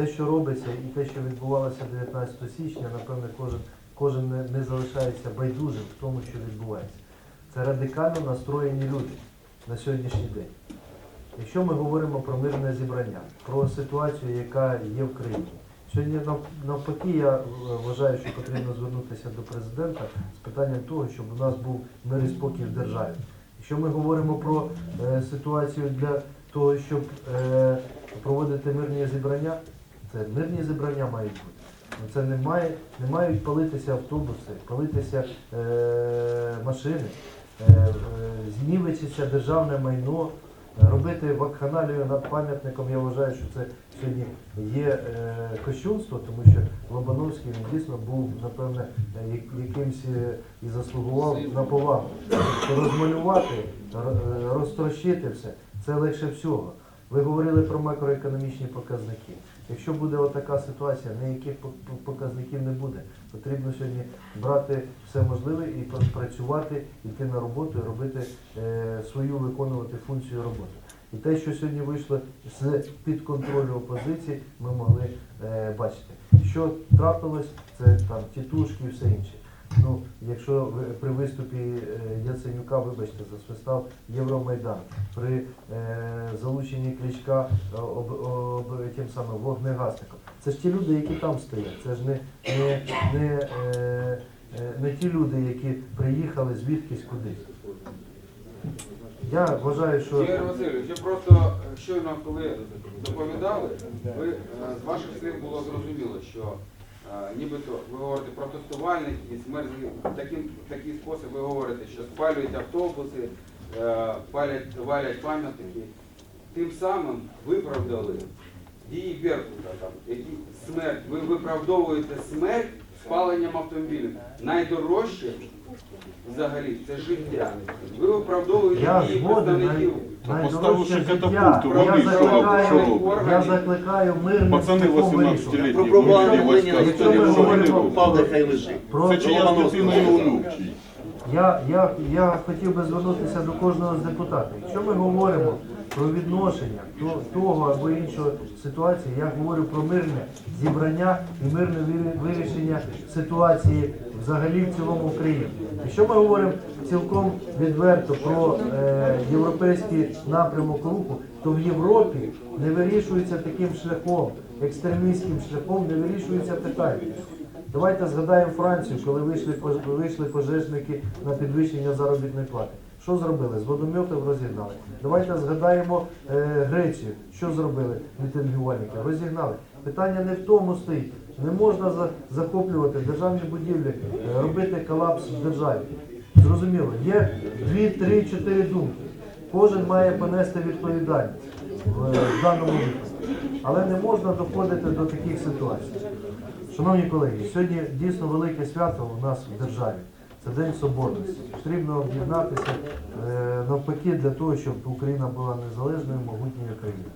те, що робиться, і те, що відбувалося 19 січня, напевне, кожен, кожен не, не залишається байдужим в тому, що відбувається. Це радикально настроєні люди на сьогоднішній день. Якщо ми говоримо про мирне зібрання, про ситуацію, яка є в країні, сьогодні нав- навпаки я вважаю, що потрібно звернутися до президента з питанням того, щоб у нас був мир і спокій в державі. Якщо ми говоримо про е, ситуацію для того, щоб е, проводити мирні зібрання, це мирні зібрання мають бути. Ну, Це не, має, не мають палитися автобуси, палитися е, машини, е, е, знівечиться державне майно, робити вакханалію над пам'ятником. Я вважаю, що це сьогодні є е, кощунство, тому що Лобановський він дійсно був, напевне, е, якимсь е, і заслугував на повагу. Розмалювати, е, розтрощити все, це легше всього. Ви говорили про макроекономічні показники. Якщо буде отака ситуація, ніяких по- по- показників не буде. Потрібно сьогодні брати все можливе і працювати, йти на роботу і робити е, свою виконувати функцію роботи. І те, що сьогодні вийшло з під контролю опозиції, ми могли е, бачити. Що трапилось, це там тітушки і все інше. Ну, якщо ви при виступі е, Яценюка, вибачте, засвистав Євромайдан, при е, залученні кличка е, об, об, тим самим вогнегасником. Це ж ті люди, які там стоять. Це ж не, не, не, е, е, не ті люди, які приїхали звідкись кудись. Я вважаю, що Ігор Васильович, я просто е, щойно, коли доповідали, ви з ваших слів було зрозуміло, що нібито ви говорите протестувальник і смерть в таким такий спосіб ви говорите, що спалюють автобуси, е, палять, валять пам'ятники. Тим самим виправдали дії Беркута, там, які смерть, ви виправдовуєте смерть спаленням автомобілів. Найдорожче взагалі це життя. Ви виправдовуєте я дії згоден представників. Найдорожче Поставивши життя. катапульту, Я вони закликаю, що, я закликаю мирних Пацани шляхом 18 вирішувати. літні Про Леніна війська Якщо ми що вони говоримо- роблять? Нехай лежить. Про- Це чия дитина і онук чий? Я, я, я хотів би звернутися до кожного з депутатів. Якщо ми говоримо про відношення до того або іншої ситуації, я говорю про мирне зібрання і мирне вирішення ситуації взагалі в цілому Україні. Якщо ми говоримо цілком відверто про е, європейський напрямок руху, то в Європі не вирішується таким шляхом, екстремістським шляхом не вирішується питання. Давайте згадаємо Францію, коли вийшли, вийшли пожежники на підвищення заробітної плати. Що зробили? З водометів розігнали. Давайте згадаємо е, Грецію. Що зробили мітингувальники? Розігнали. Питання не в тому стоїть. Не можна за- захоплювати державні будівлі, е, робити колапс в державі. Зрозуміло, є дві, три, чотири думки. Кожен має понести відповідальність в, в даному випадку. Але не можна доходити до таких ситуацій. Шановні колеги, сьогодні дійсно велике свято у нас в державі. Це День Соборності. Потрібно об'єднатися е, навпаки для того, щоб Україна була незалежною, могутньою країною.